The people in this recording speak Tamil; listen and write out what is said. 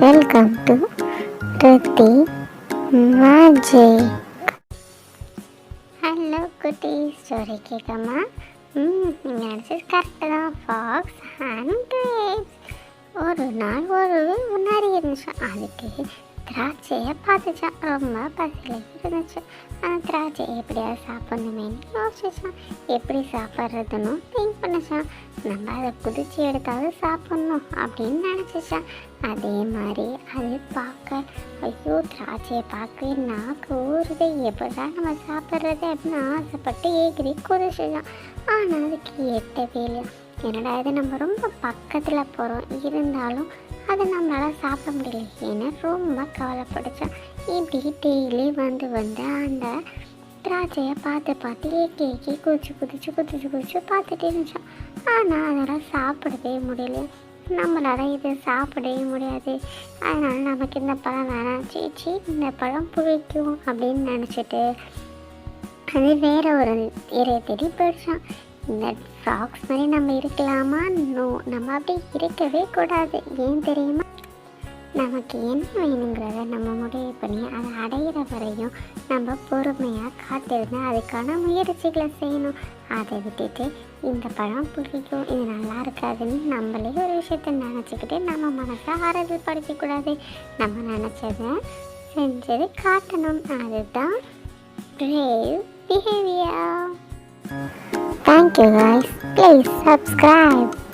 Welcome to Rithi magic hello குட்டி ஸ்டோரி கேட்காமா ம் நீங்கள் நினச்சது கரெக்டு தான். ஃபாக்ஸ் அண்ட் கிரேப்ஸ் ஒரு நாள் ஒரு முன்னாடி இருந்துச்சு. அதுக்கு திராட்சையை பார்த்துச்சான் ரொம்ப பசியில் இருந்துச்சு. அந்த திராட்சையை எப்படியாவது சாப்பிடணுமேனு யோசிச்சான். எப்படி சாப்பிட்றதுன்னு திங்க் பண்ணிச்சான் நம்ம அதை குதிச்சு எடுத்தாவது சாப்பிட்ணும் அப்படின்னு நினச்சிச்சான். அதே மாதிரி அது பார்க்க ஐயோ திராட்சையை பார்க்க நாக்கு ஊறுது. எப்படா நம்ம சாப்பிட்றது அப்படின்னு ஆசைப்பட்டு ஏகிரி குதிச்சுதான் ஆனால் அதுக்கு எட்டவே இல்லை. என்னடா இது நம்ம ரொம்ப பக்கத்தில் போகிறோம் இருந்தாலும் அதை நம்மளால் சாப்பிட முடியல. ஏன்னா ரொம்ப கவலைப்படுச்சோம் இப்படி டெய்லி வந்து வந்து அந்த திராட்சையை பார்த்து பார்த்து ஏக்கி ஏக்கி குதிச்சு குதிச்சு குதிச்சு குதிச்சு பார்த்துட்டே இருந்துச்சோம். ஆனால் அதெல்லாம் சாப்பிடவே முடியல. நம்மளால இது சாப்பிடவே முடியாது. அதனால் நமக்கு இந்த பழம் வேணாம். சீச்சி இந்த பழம் புளிக்கும் அப்படின்னு நினச்சிட்டு அது வேறு ஒரு இறைய தேடி போயிடுச்சான் இந்த ஃப்ராக்ஸ் மாதிரி நம்ம இருக்கலாமா? நோ நம்ம அப்படி இருக்கவே கூடாது. ஏன் தெரியுமா? நமக்கு என்ன வேணுங்கிறத நம்ம முடிவு பண்ணி அதை அடையிற வரையும் நம்ம பொறுமையாக காத்திருந்து அதுக்கான முயற்சிகளை செய்யணும் அதை விட்டுட்டு இந்த பழம் பிடிக்கும் இது நல்லா இருக்காதுன்னு நம்மளே ஒரு விஷயத்த நினச்சிக்கிட்டு நம்ம மனசை ஆறுதல் படுத்திக்கூடாது நம்ம நினச்சதை செஞ்சது காட்டணும் அதுதான் brave behavior. Thank you guys. Please subscribe.